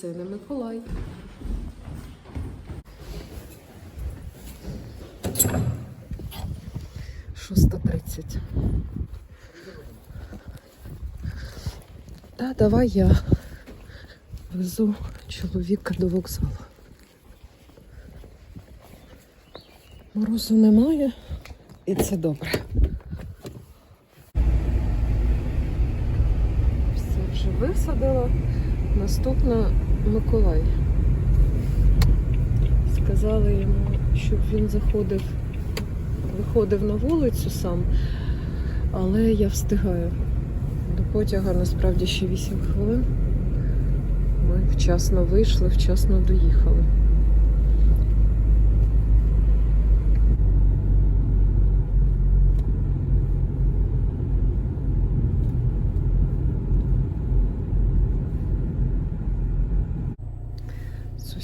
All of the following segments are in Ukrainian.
Це не Миколай. Шоста тридцять. Та давай я везу чоловіка до вокзалу. Морозу немає, і це добре. Все вже висадила. Наступна Миколай. Сказали йому, щоб він заходив, виходив на вулицю сам, але я встигаю. До потяга насправді ще 8 хвилин. Ми вчасно вийшли, вчасно доїхали.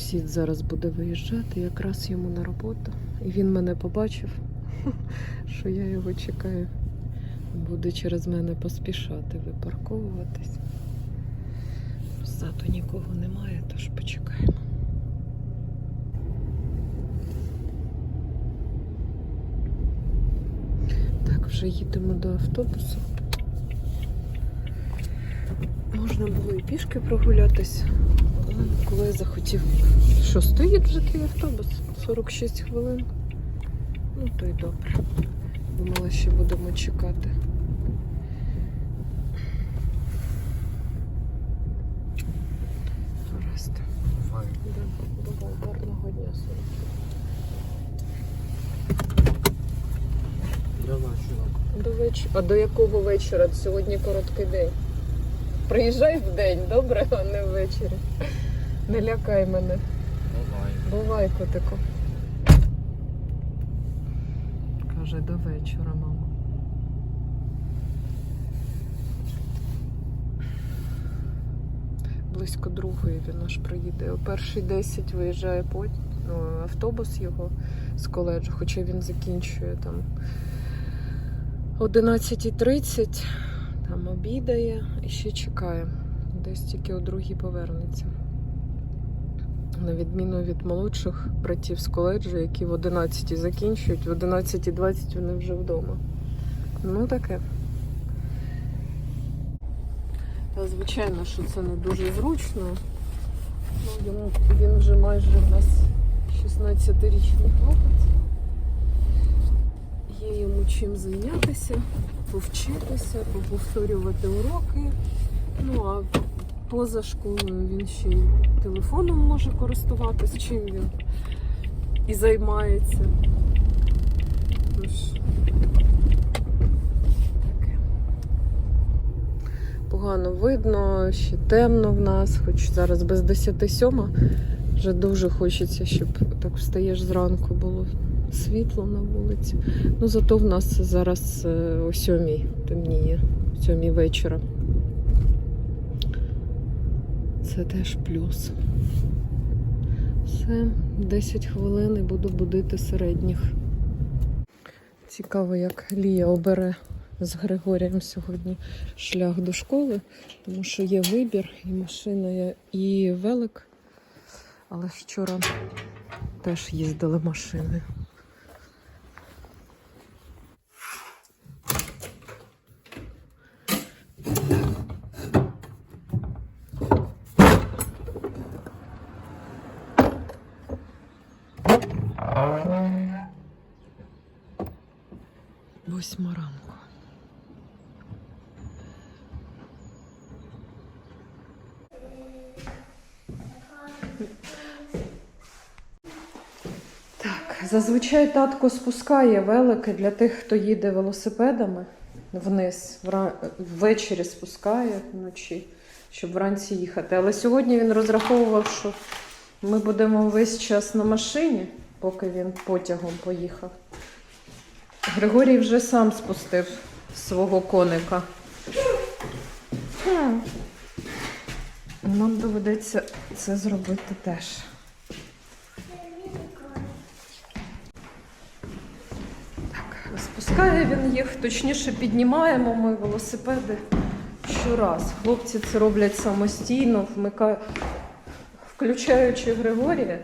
Сусід зараз буде виїжджати, якраз йому на роботу. І він мене побачив, що я його чекаю. Буде через мене поспішати випарковуватись. Ззаду нікого немає, тож почекаємо. Так, вже їдемо до автобусу. Можна було і пішки прогулятись, коли захотів. Що, стоїть вже твій автобус? 46 хвилин. Ну, то й добре. Думала, що будемо чекати. Гаразд. Давай, гарного дня, сонечко. До веч... А до якого вечора? Сьогодні короткий день. Приїжджай в день, добре, а не ввечері. Не лякай мене. Бувай, котику. Каже, до вечора, мама. Близько другої він аж приїде. О першій 10 виїжджає потім ну, автобус його з коледжу, хоча він закінчує там 11.30, там обідає і ще чекає. Десь тільки о другій повернеться. На відміну від молодших братів з коледжу, які в 11 закінчують, в 11.20 вони вже вдома. Ну таке. Та звичайно, що це не дуже зручно. Ну, йому, він вже майже у нас 16-річний хлопець. Є йому чим зайнятися, повчитися, повторювати уроки. Ну а поза школою він ще й телефоном може користуватись, чим він і займається. Тож, таке. Погано видно, ще темно в нас, хоч зараз без 10 сьома. Вже дуже хочеться, щоб так встаєш зранку було світло на вулиці. Ну зато в нас зараз е, о сьомій темніє, о сьомій вечора. Це теж плюс. Все, 10 хвилин і буду будити середніх. Цікаво, як Лія обере з Григорієм сьогодні шлях до школи, тому що є вибір, і машина, і велик. Але вчора теж їздили машини. Восьма ранку. Так, зазвичай татко спускає велики для тих, хто їде велосипедами вниз, ввечері спускає вночі, щоб вранці їхати. Але сьогодні він розраховував, що ми будемо весь час на машині, поки він потягом поїхав. Григорій вже сам спустив свого коника. Нам доведеться це зробити теж. Так, спускає він їх, точніше піднімаємо ми велосипеди, щораз. Хлопці це роблять самостійно, вмика... включаючи Григорія.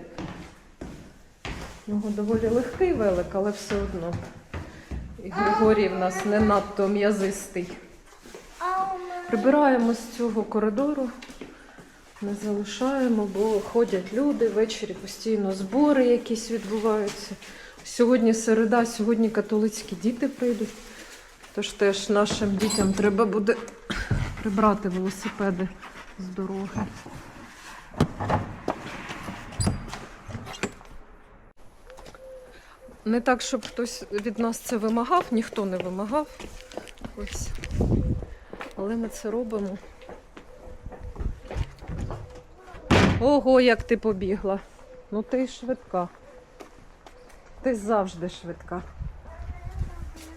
У нього доволі легкий велик, але все одно. І Григорій в нас не надто м'язистий. Прибираємо з цього коридору, не залишаємо, бо ходять люди, ввечері постійно збори якісь відбуваються. Сьогодні середа, сьогодні католицькі діти прийдуть. Тож теж нашим дітям треба буде прибрати велосипеди з дороги. Не так, щоб хтось від нас це вимагав, ніхто не вимагав. Ось. Але ми це робимо. Ого, як ти побігла. Ну ти й швидка. Ти завжди швидка.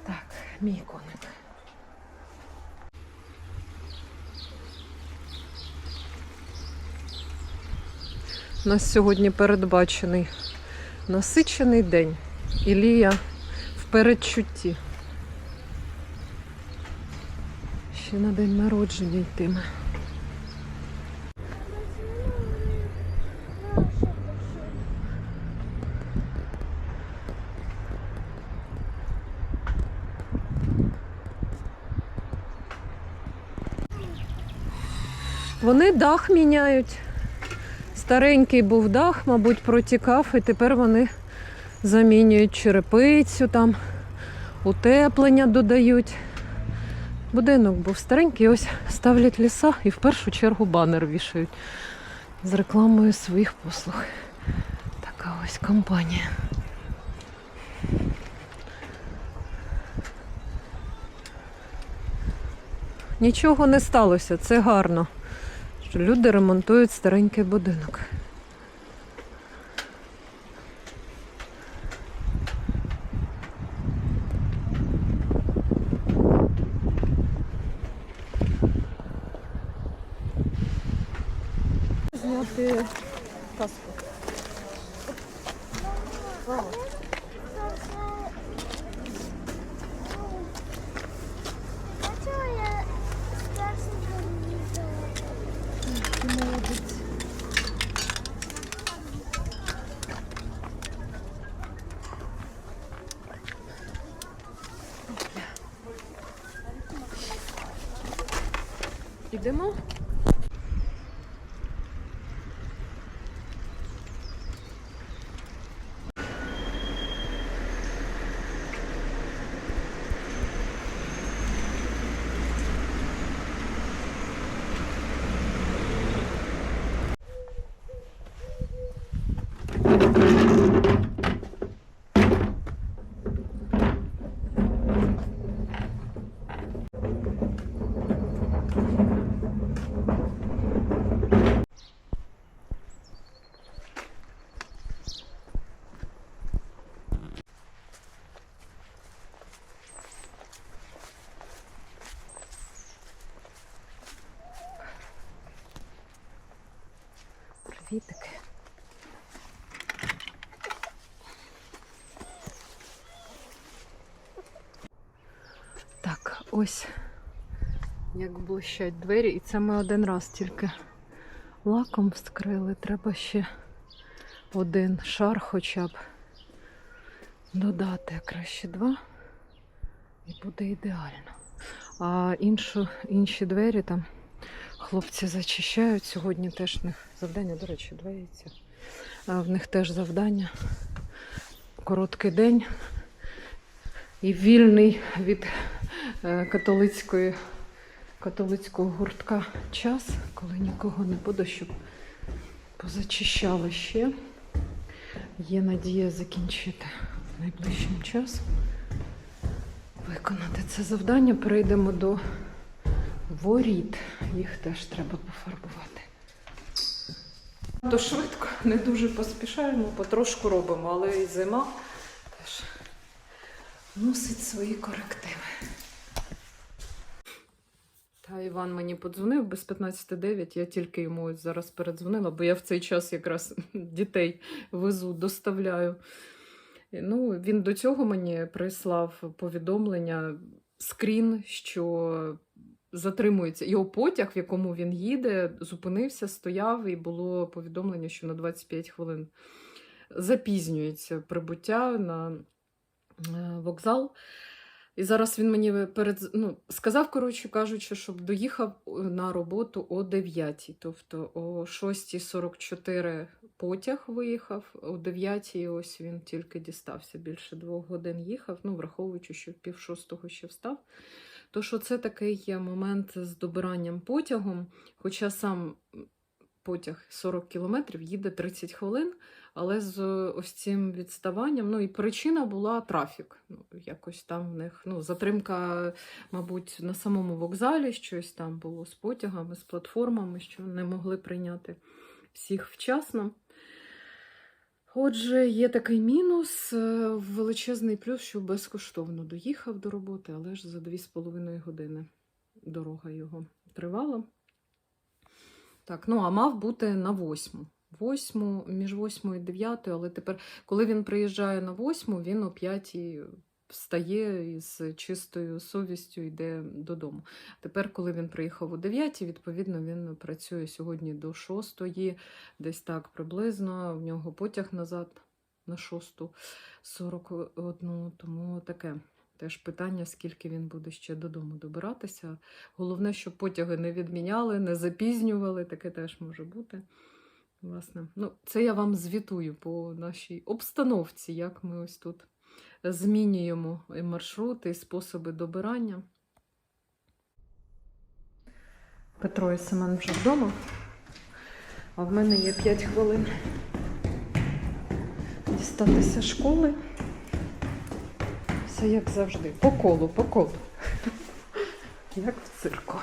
Так, мій коник. У нас сьогодні передбачений насичений день. Ілія в передчутті. Ще на день народження йтиме. Вони дах міняють. Старенький був дах, мабуть, протікав, і тепер вони замінюють черепицю, там, утеплення додають. Будинок був старенький, ось ставлять ліса і в першу чергу банер вішають з рекламою своїх послуг. Така ось компанія. Нічого не сталося, це гарно, що люди ремонтують старенький будинок. Ідемо? Ось як блищать двері, і це ми один раз тільки лаком вскрили. Треба ще один шар хоча б додати, а краще два, і буде ідеально. А іншу, інші двері там хлопці зачищають. Сьогодні теж в них завдання, до речі, два яйця. В них теж завдання. Короткий день і вільний від католицької, католицького гуртка час, коли нікого не буде, щоб позачищали ще. Є надія закінчити найближчим часом. Виконати це завдання. Перейдемо до воріт. Їх теж треба пофарбувати. То швидко, не дуже поспішаємо, потрошку робимо, але і зима теж носить свої корективи. Та Іван мені подзвонив без 15.09, я тільки йому зараз передзвонила, бо я в цей час якраз дітей везу, доставляю. Ну, він до цього мені прислав повідомлення, скрін, що затримується. Його потяг, в якому він їде, зупинився, стояв, і було повідомлення, що на 25 хвилин запізнюється прибуття на е, вокзал. І зараз він мені перед ну, сказав, коротше кажучи, щоб доїхав на роботу о 9. Тобто о 6.44 потяг виїхав, о 9 ось він тільки дістався. Більше двох годин їхав, ну, враховуючи, що пів шостого ще встав. То що це такий момент з добиранням потягом, хоча сам потяг 40 кілометрів їде 30 хвилин, але з ось цим відставанням, ну і причина була трафік. Ну, якось там в них ну, затримка, мабуть, на самому вокзалі щось там було з потягами, з платформами, що не могли прийняти всіх вчасно. Отже, є такий мінус, е, величезний плюс, що безкоштовно доїхав до роботи, але ж за 2,5 години дорога його тривала. Так, ну а мав бути на восьму. Восьму, між восьмою і дев'ятою, але тепер, коли він приїжджає на восьму, він о п'ятій встає і з чистою совістю йде додому. Тепер, коли він приїхав о 9, відповідно, він працює сьогодні до 6, десь так приблизно. В нього потяг назад на 6.41, тому таке. Теж питання, скільки він буде ще додому добиратися. Головне, щоб потяги не відміняли, не запізнювали, таке теж може бути. Власне, ну, це я вам звітую по нашій обстановці, як ми ось тут змінюємо і маршрути, і способи добирання. Петро і Семен вже вдома, а в мене є 5 хвилин дістатися школи. Все як завжди. По колу, по колу. Як в цирку.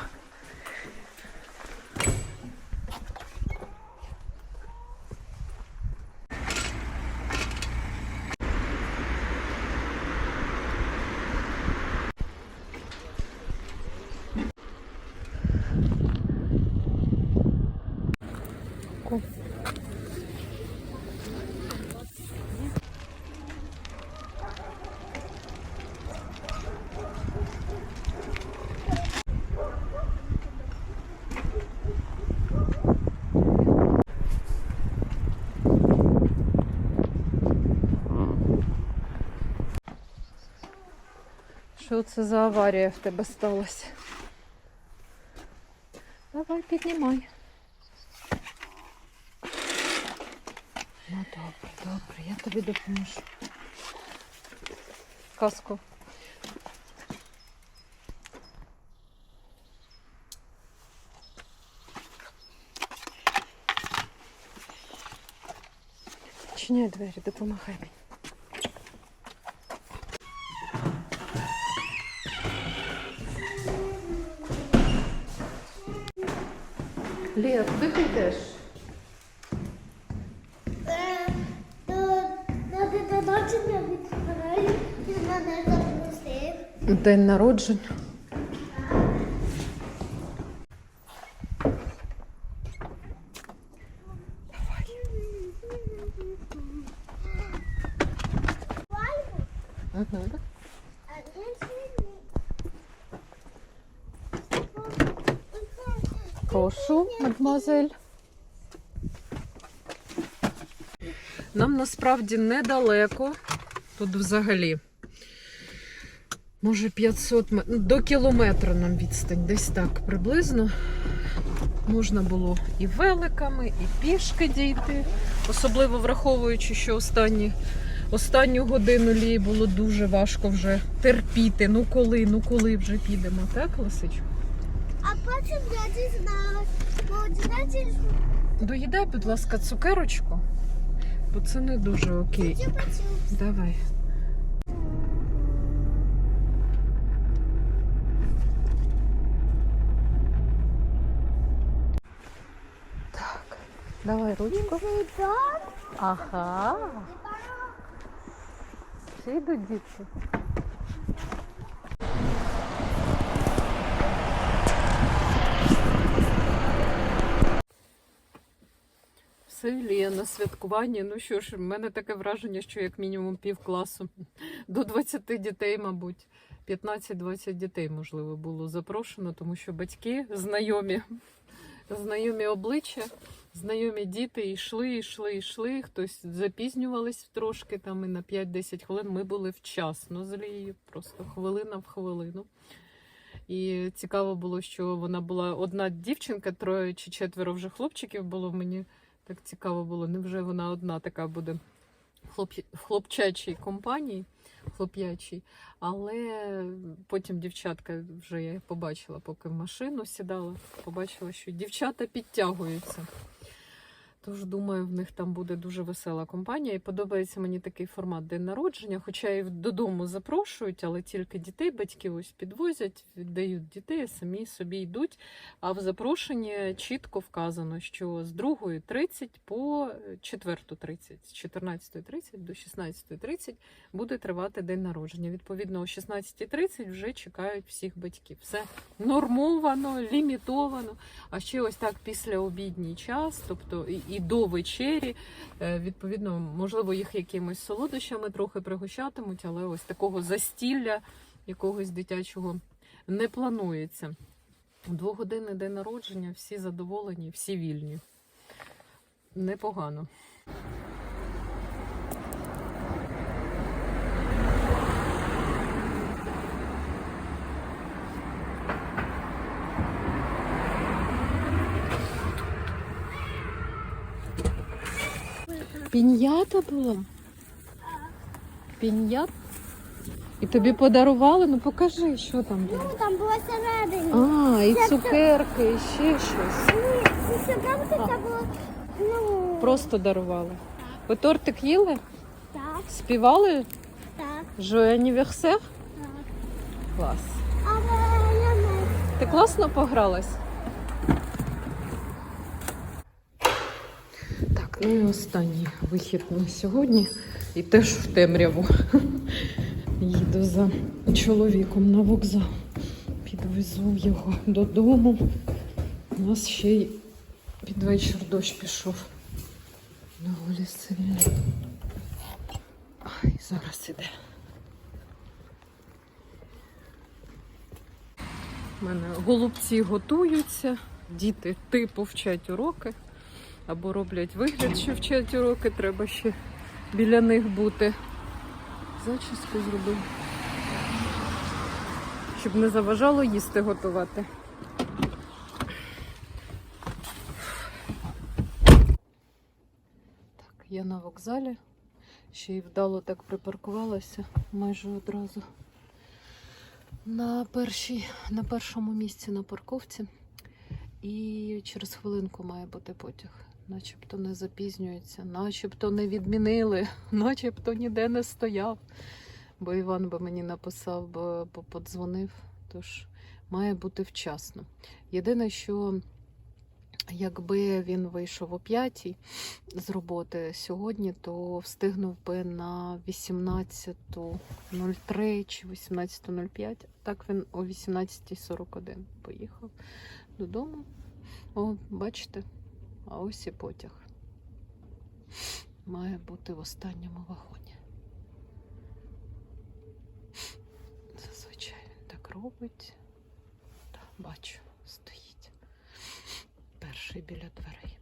Що це за аварія в тебе сталася? Давай, піднімай. Ну добре, добре, я тобі допоможу. Каску. Чиняй двері, допомагай мені. Куди ти йдеш? Е, день народження відправляю, ти мене запросив. День народження. Угу. А інший Прошу, мадемуазель. Нам насправді недалеко. Тут взагалі. Може 500 метрів, до кілометра нам відстань, десь так приблизно. Можна було і великами, і пішки дійти. Особливо враховуючи, що останні, останню годину лії було дуже важко вже терпіти. Ну коли, ну коли вже підемо, так, Лисичу? А потім я дізналась, бо Доїдай, будь ласка, цукерочку, бо це не дуже окей. Давай. Так, давай ручку. Ага. Всі йдуть діти. Все, на святкуванні. Ну що ж, в мене таке враження, що як мінімум пів класу. До 20 дітей, мабуть. 15-20 дітей, можливо, було запрошено, тому що батьки знайомі, знайомі обличчя, знайомі діти йшли, йшли, йшли. Хтось запізнювались трошки там і на 5-10 хвилин. Ми були вчасно з Лією, просто хвилина в хвилину. І цікаво було, що вона була одна дівчинка, троє чи четверо вже хлопчиків було. Мені так цікаво було. Невже вона одна така буде в хлопчачій компанії, хлоп'ячій. Але потім дівчатка вже я побачила, поки в машину сідала, побачила, що дівчата підтягуються. Тож, думаю, в них там буде дуже весела компанія. І подобається мені такий формат день народження. Хоча і додому запрошують, але тільки дітей батьки ось підвозять, віддають дітей, самі собі йдуть. А в запрошенні чітко вказано, що з 2.30 по 4.30, з 14.30 до 16.30 буде тривати день народження. Відповідно, о 16.30 вже чекають всіх батьків. Все нормовано, лімітовано. А ще ось так після обідній час, тобто і, і до вечері, е, відповідно, можливо, їх якимось солодощами трохи пригощатимуть, але ось такого застілля якогось дитячого не планується. Двогодинний день народження, всі задоволені, всі вільні. Непогано. Пін'ята була? Пін'ят? І тобі подарували? Ну покажи, що там було. Ну, там було всередині. А, і Це- цукерки, і ще щось. Ні, це все правда, це було, ну, Просто дарували. Ви тортик їли? так, Співали? так, Joyeux anniversaire? так. Клас. Але я не Ти класно погралась? Ну і останній вихід на сьогодні. І теж в темряву. Їду за чоловіком на вокзал. Підвезу його додому. У нас ще й під вечір дощ пішов. Доволі сильно. Ай, зараз іде. У мене голубці готуються, діти типу вчать уроки або роблять вигляд, що вчать уроки, треба ще біля них бути. Зачіску зробив. Щоб не заважало їсти готувати. Так, я на вокзалі. Ще й вдало так припаркувалася майже одразу на, першій, на першому місці на парковці. І через хвилинку має бути потяг. Начебто не запізнюється, начебто не відмінили, начебто ніде не стояв. Бо Іван би мені написав, бо подзвонив. Тож має бути вчасно. Єдине, що якби він вийшов о 5 з роботи сьогодні, то встигнув би на 18.03 чи 18.05. Так він о 18.41 поїхав додому. О, бачите, а ось і потяг. Має бути в останньому вагоні. Зазвичай він так робить. Так, бачу, стоїть. Перший біля дверей.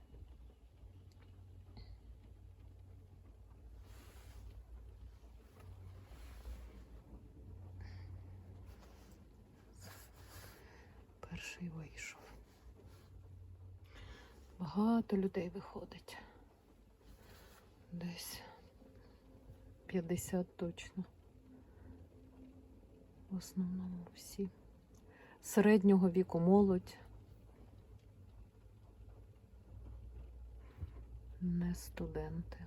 Перший вийшов. Багато людей виходить. Десь 50 точно. В основному всі. Середнього віку молодь. Не студенти.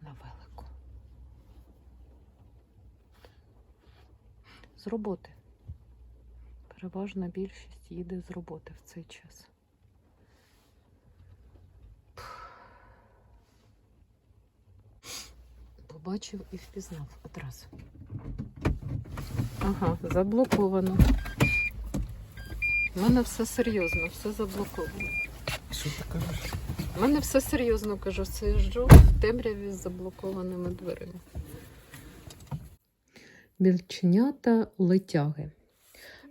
На велику. З роботи. Переважна більшість їде з роботи в цей час. Побачив і впізнав одразу. Ага, заблоковано. У мене все серйозно, все заблоковано. Що ти кажеш? У мене все серйозно кажу, сиджу в темряві з заблокованими дверима. більченята летяги.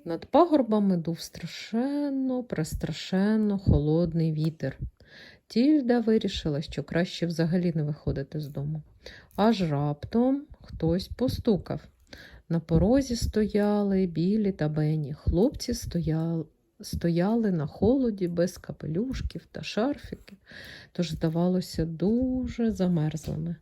Над пагорбами дув страшенно, престрашенно холодний вітер. Тільда вирішила, що краще взагалі не виходити з дому. Аж раптом хтось постукав. На порозі стояли білі та бені. Хлопці стояли, стояли на холоді без капелюшків та шарфіків, тож здавалося дуже замерзлими.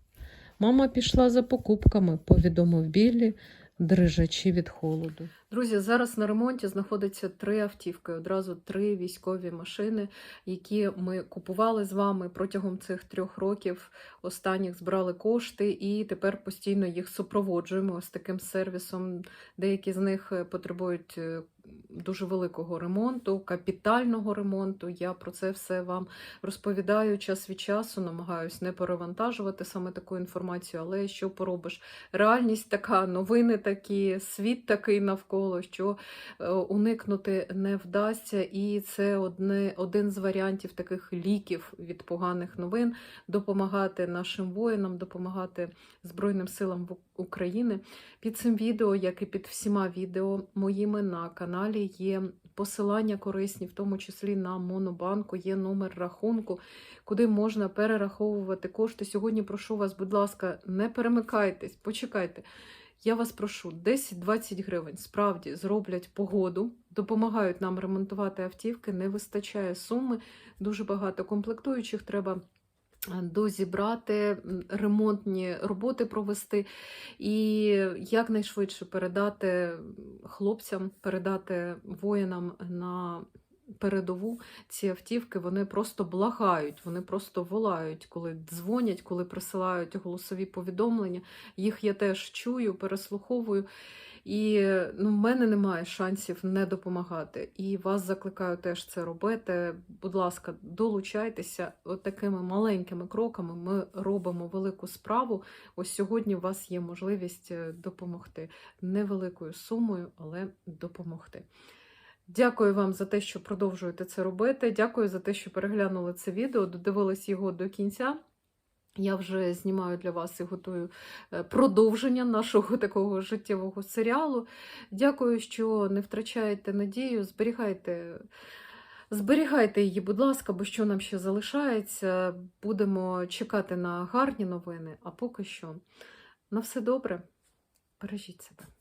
Мама пішла за покупками, повідомив Біллі, дрижачи від холоду. Друзі, зараз на ремонті знаходиться три автівки, одразу три військові машини, які ми купували з вами протягом цих трьох років. Останніх збирали кошти і тепер постійно їх супроводжуємо ось таким сервісом. Деякі з них е, потребують е, дуже великого ремонту, капітального ремонту. Я про це все вам розповідаю час від часу, намагаюсь не перевантажувати саме таку інформацію, але що поробиш? Реальність така, новини такі, світ такий навколо, що е, уникнути не вдасться, і це одне, один з варіантів таких ліків від поганих новин допомагати нашим воїнам, допомагати Збройним силам України. Під цим відео, як і під всіма відео моїми на каналі, є посилання корисні, в тому числі на Монобанку, є номер рахунку, куди можна перераховувати кошти. Сьогодні прошу вас, будь ласка, не перемикайтесь, почекайте. Я вас прошу, 10-20 гривень. Справді зроблять погоду, допомагають нам ремонтувати автівки, не вистачає суми, дуже багато комплектуючих треба е, дозібрати, ремонтні роботи провести. І якнайшвидше передати хлопцям, передати воїнам на передову ці автівки. Вони просто благають, вони просто волають, коли дзвонять, коли присилають голосові повідомлення. Їх я теж чую, переслуховую. І ну, в мене немає шансів не допомагати. І вас закликаю теж це робити. Будь ласка, долучайтеся. От такими маленькими кроками ми робимо велику справу. Ось сьогодні у вас є можливість е, допомогти невеликою сумою, але допомогти. Дякую вам за те, що продовжуєте це робити. Дякую за те, що переглянули це відео, додивились його до кінця. Я вже знімаю для вас і готую е, продовження нашого такого життєвого серіалу. Дякую, що не втрачаєте надію, зберігайте. Зберігайте її, будь ласка, бо що нам ще залишається. Будемо чекати на гарні новини. А поки що на все добре. Бережіть себе.